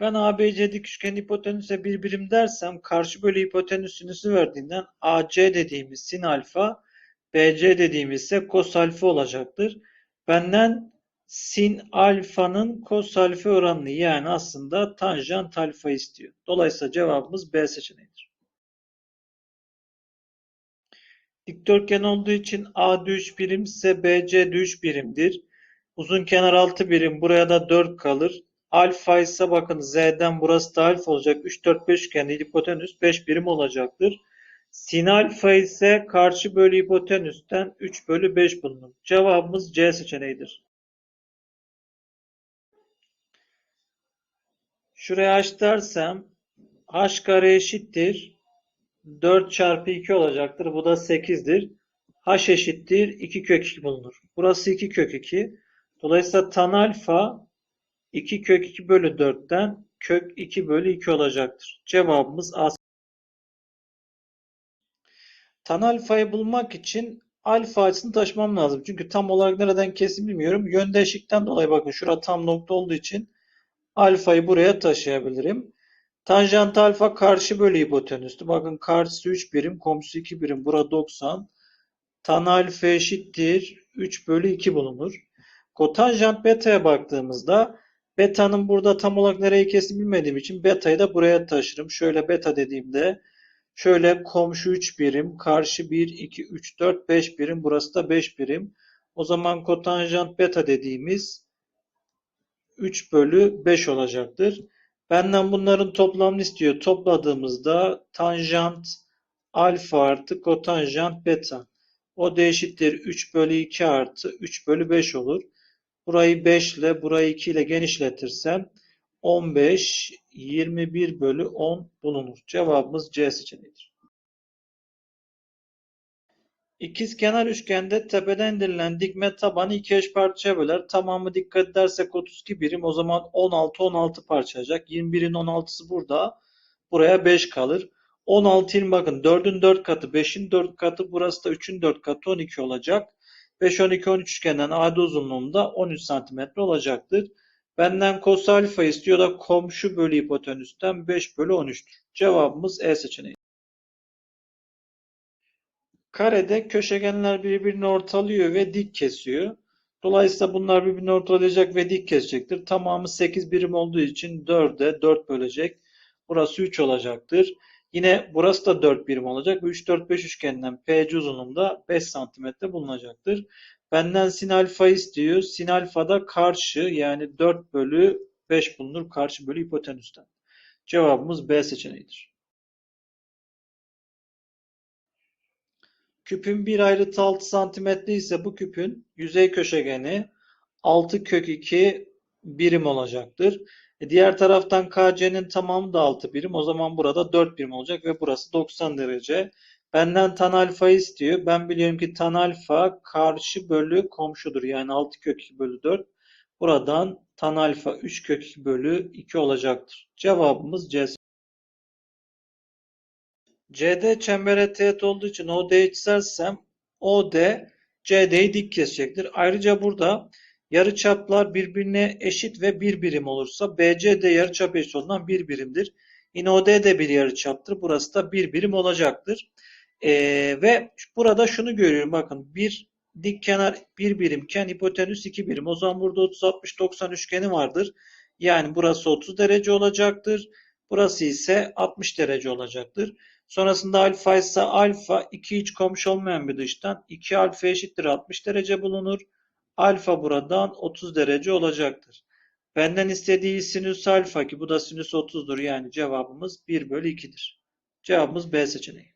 Ben ABC dik üçgen hipotenüse bir birim dersem karşı bölü hipotenüs sinüsü verdiğinden AC dediğimiz sin alfa, BC dediğimiz ise kos alfa olacaktır. Benden sin alfanın kos alfa oranını yani aslında tanjant alfa istiyor. Dolayısıyla cevabımız B seçeneğidir. Dikdörtgen olduğu için AD 3 birim ise BC 3 birimdir. Uzun kenar 6 birim buraya da 4 kalır. Alfa ise bakın Z'den burası da alfa olacak. 3, 4, 5 üçgende hipotenüs 5 birim olacaktır. Sin alfa ise karşı bölü hipotenüsten 3 bölü 5 bulunur. Cevabımız C seçeneğidir. Şuraya h dersem h kare eşittir. 4 çarpı 2 olacaktır. Bu da 8'dir. h eşittir 2 kök 2 bulunur. Burası 2 kök 2. Dolayısıyla tan alfa 2 kök 2 bölü 4'ten kök 2 bölü 2 olacaktır. Cevabımız A. Tan alfayı bulmak için alfa açısını taşımam lazım. Çünkü tam olarak nereden kesim bilmiyorum. Yöndeşlikten dolayı bakın şurada tam nokta olduğu için alfayı buraya taşıyabilirim. Tanjant alfa karşı bölü hipotenüstü. Bakın karşısı 3 birim, komşusu 2 birim. Bura 90. Tan alfa eşittir 3 bölü 2 bulunur. Kotanjant beta'ya baktığımızda beta'nın burada tam olarak nereyi kesin bilmediğim için beta'yı da buraya taşırım. Şöyle beta dediğimde şöyle komşu 3 birim, karşı 1, 2, 3, 4, 5 birim. Burası da 5 birim. O zaman kotanjant beta dediğimiz 3 bölü 5 olacaktır. Benden bunların toplamını istiyor. Topladığımızda tanjant alfa artı kotanjant beta. O da eşittir 3 bölü 2 artı 3 bölü 5 olur. Burayı 5 ile burayı 2 ile genişletirsem 15, 21 bölü 10 bulunur. Cevabımız C seçeneğidir. İkizkenar üçgende tepeden indirilen dikme tabanı iki eş parçaya böler. Tamamı dikkat edersek 32 birim. O zaman 16 16 parçalayacak. 21'in 16'sı burada. Buraya 5 kalır. 16 20 bakın 4'ün 4 katı 5'in 4 katı burası da 3'ün 4 katı 12 olacak. 5 12 13 üçgenden AD uzunluğunda 13 cm olacaktır. Benden kos alfa istiyor da komşu bölü hipotenüsten 5 bölü 13'tür. Cevabımız E seçeneği. Karede köşegenler birbirini ortalıyor ve dik kesiyor. Dolayısıyla bunlar birbirini ortalayacak ve dik kesecektir. Tamamı 8 birim olduğu için 4'e 4 bölecek. Burası 3 olacaktır. Yine burası da 4 birim olacak. 3, 4, 5 üçgeninden PC uzunluğunda 5 cm bulunacaktır. Benden sin alfa istiyor. Sin alfa da karşı yani 4 bölü 5 bulunur. Karşı bölü hipotenüsten. Cevabımız B seçeneğidir. Küpün bir ayrıtı 6 cm ise bu küpün yüzey köşegeni 6 kök 2 birim olacaktır. E diğer taraftan KC'nin tamamı da 6 birim. O zaman burada 4 birim olacak ve burası 90 derece. Benden tan alfa istiyor. Ben biliyorum ki tan alfa karşı bölü komşudur. Yani 6 kök 2 bölü 4. Buradan tan alfa 3 kök 2 bölü 2 olacaktır. Cevabımız C. CD çembere teğet olduğu için OD'yi çizersem OD CD'yi dik kesecektir. Ayrıca burada yarıçaplar birbirine eşit ve bir birim olursa BC de yarıçap eşit olduğundan bir birimdir. Yine OD de bir yarıçaptır. Burası da bir birim olacaktır. Ee, ve burada şunu görüyorum. Bakın bir dik kenar bir birimken hipotenüs iki birim. O zaman burada 30 60 90 üçgeni vardır. Yani burası 30 derece olacaktır. Burası ise 60 derece olacaktır. Sonrasında alfa ise alfa 2 iç komşu olmayan bir dıştan 2 alfa eşittir 60 derece bulunur. Alfa buradan 30 derece olacaktır. Benden istediği sinüs alfa ki bu da sinüs 30'dur. Yani cevabımız 1 bölü 2'dir. Cevabımız B seçeneği.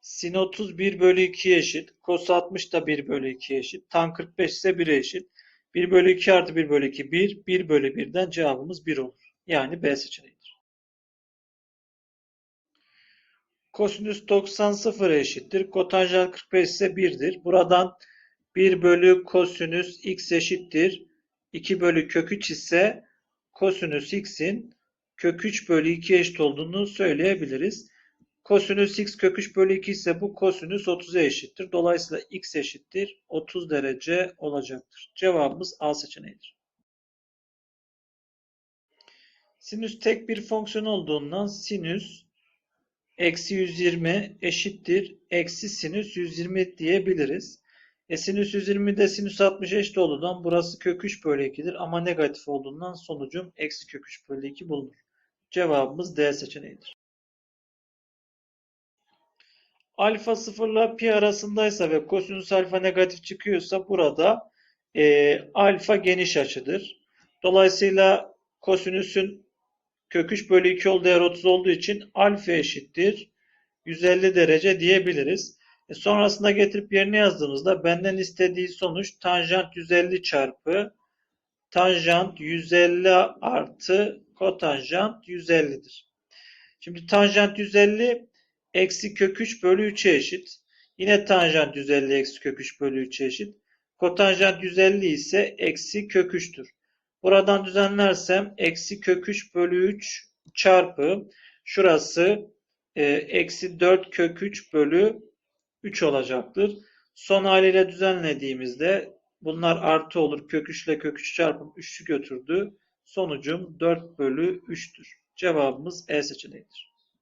Sin 30 1 bölü 2 eşit. Kos 60 da 1 bölü 2 eşit. Tan 45 ise 1'e eşit. 1 bölü 2 artı 1 bölü 2 1. 1 bölü 1'den cevabımız 1 olur. Yani B seçeneğidir. Kosinüs 90 sıfıra eşittir. Kotanjant 45 ise 1'dir. Buradan 1 bölü kosinüs x eşittir. 2 bölü kök 3 ise kosinüs x'in kök 3 bölü 2 eşit olduğunu söyleyebiliriz. Kosinüs x kök 3 bölü 2 ise bu kosinüs 30'a eşittir. Dolayısıyla x eşittir 30 derece olacaktır. Cevabımız A seçeneğidir. Sinüs tek bir fonksiyon olduğundan sinüs eksi 120 eşittir eksi sinüs 120 diyebiliriz. E sinüs 120 de sinüs 60 eşit olduğundan burası kök 3 bölü 2'dir ama negatif olduğundan sonucum eksi kök 3 bölü 2 bulunur. Cevabımız D seçeneğidir. Alfa 0 ile pi arasındaysa ve kosinüs alfa negatif çıkıyorsa burada e, alfa geniş açıdır. Dolayısıyla kosinüsün kök 3 bölü 2 olduğu değer 30 olduğu için alfa eşittir 150 derece diyebiliriz. E sonrasında getirip yerine yazdığımızda benden istediği sonuç tanjant 150 çarpı tanjant 150 artı kotanjant 150'dir. Şimdi tanjant 150 eksi kök 3 bölü 3'e eşit. Yine tanjant 150 eksi kök 3 bölü 3'e eşit. Kotanjant 150 ise eksi kök 3'tür. Buradan düzenlersem eksi kök 3 bölü 3 çarpı şurası e, eksi 4 kök 3 bölü 3 olacaktır. Son haliyle düzenlediğimizde bunlar artı olur. Kök 3 ile kök 3 çarpıp 3'ü götürdü. Sonucum 4 bölü 3'tür. Cevabımız E seçeneğidir.